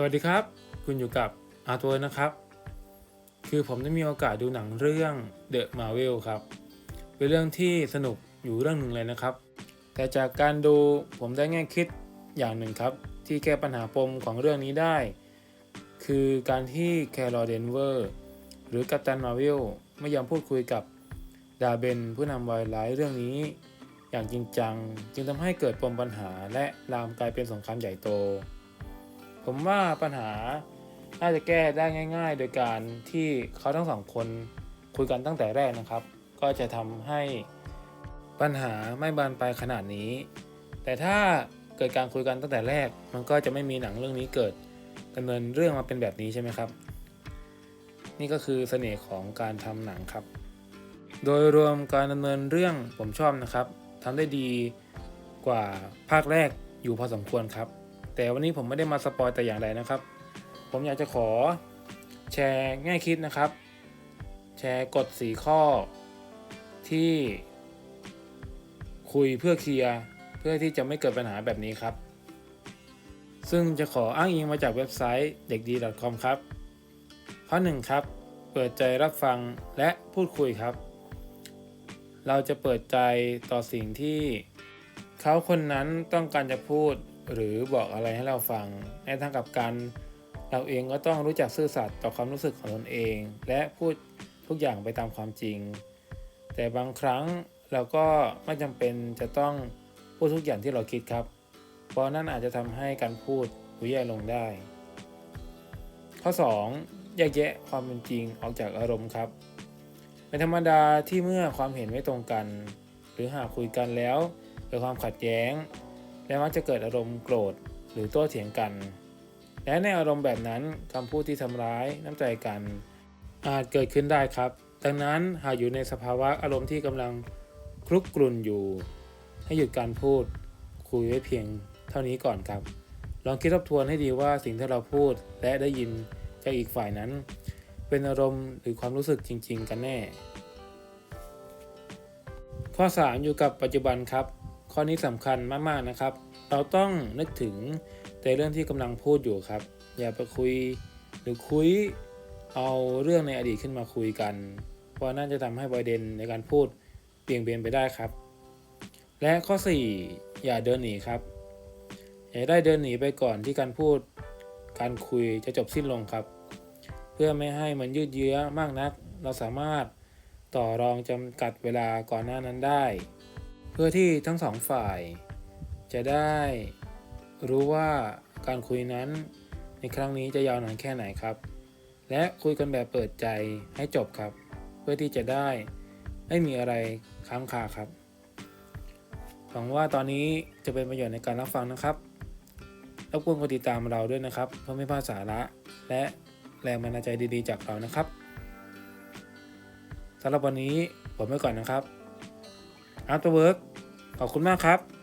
สวัสดีครับ คุณอยู่กับอาร์ตเวิร์นะครับ คือผมได้มีโอกาสดูหนังเรื่อง The Marvel ครับ เป็นเรื่องที่สนุกอยู่เรื่องหนึ่งเลยนะครับ แต่จากการดูผมได้แง่คิดอย่างหนึ่งครับ ที่แก้ปัญหาปมของเรื่องนี้ได้ คือการที่แคโรเดนเวอร์หรือกัปตันมาร์เวลไม่ยอมพูดคุยกับดาเบนผู้นำวายร้ายเรื่องนี้ อย่างจริงจัง จึงทำให้เกิดปมปัญหาและลามกลายเป็นสงครามใหญ่โต ผมว่าปัญหาน่าจะแก้ได้ง่าย ๆ โดยการที่เขาทั้งสองคนคุยกันตั้งแต่แรกนะครับ ก็จะทำให้ปัญหาไม่บานปลายขนาดนี้ แต่ถ้าเกิดการคุยกันตั้งแต่แรก มันก็จะไม่มีหนังเรื่องนี้เกิดดำเนินเรื่องมาเป็นแบบนี้ใช่ไหมครับ นี่ก็คือเสน่ห์ของการทำหนังครับ โดยรวมการดำเนินเรื่องผมชอบนะครับทำได้ดีกว่าภาคแรกอยู่พอสมควรครับ แต่วันนี้ผมไม่ได้มาสปอยแต่อย่างใดนะครับ ผมอยากจะขอแชร์ง่ายคิดนะครับ แชร์กฎ4ข้อที่คุยเพื่อเคลียร์เพื่อที่จะไม่เกิดปัญหาแบบนี้ครับ ซึ่งจะขออ้างอิงมาจากเว็บไซต์เด็กดี .com ครับ ข้อ 1 ครับ เปิดใจรับฟังและพูดคุยครับ เราจะเปิดใจต่อสิ่งที่เขาคนนั้นต้องการจะพูด หรือบอกอะไรให้เราฟัง ในทางกลับกัน เราเองก็ต้องรู้จักซื่อสัตย์ต่อความรู้สึกของตนเอง และพูดทุกอย่างไปตามความจริง แต่บางครั้งเราก็ไม่จำเป็นจะต้องพูดทุกอย่างที่เราคิดครับ เพราะนั่นอาจจะทำให้การพูดดูแย่ลงได้ ข้อ 2 แยกแยะความเป็นจริงออกจากอารมณ์ครับเป็นธรรมดาที่เมื่อความเห็นไม่ตรงกัน หรือหากคุยกันแล้วเกิดความขัดแย้ง และมักจะเกิดอารมณ์โกรธหรือโต้เถียงกัน และในอารมณ์แบบนั้นคำพูดที่ทำร้ายน้ำใจกัน อาจเกิดขึ้นได้ครับ ดังนั้นหากอยู่ในสภาวะอารมณ์ที่กำลังคลุกกลุ่นอยู่ ให้หยุดการพูดคุยไว้เพียงเท่านี้ก่อนครับ ลองคิดทบทวนให้ดีว่าสิ่งที่เราพูดและได้ยินจากอีกฝ่ายนั้น เป็นอารมณ์หรือความรู้สึกจริง ๆ กันแน่ ข้อ 3 อยู่กับปัจจุบันครับ ข้อนี้สำคัญมากๆนะครับ เราต้องนึกถึงแต่เรื่องที่กำลังพูดอยู่ครับ อย่าไปคุยหรือคุยเอาเรื่องในอดีตขึ้นมาคุยกัน เพราะน่าจะทำให้ประเด็นในการพูดเปลี่ยนเบนไปได้ครับ และข้อ 4 อย่าเดินหนีครับ อย่าได้เดินหนีไปก่อนที่การพูดการคุยจะจบสิ้นลงครับ เพื่อไม่ให้มันยืดเยื้อมากนัก เราสามารถต่อรองจำกัดเวลาก่อนหน้านั้นได้ พื่อที่ทั้งสองฝ่าย จะได้รู้ว่าการคุยนั้นในครั้งนี้จะยาวนานแค่ไหนครับ และคุยกันแบบเปิดใจให้จบครับ เพื่อที่จะได้ไม่มีอะไรค้างคาครับหวังว่าตอนนี้จะเป็นประโยชน์ในการรับฟังนะครับรบกวนกดติดตามเราด้วยนะครับ เพื่อไม่พลาดสาระ และแรงบันดาลใจดีๆจากเรานะครับสำหรับวันนี้ผมไปก่อนนะครับ After Work ขอบคุณมากครับ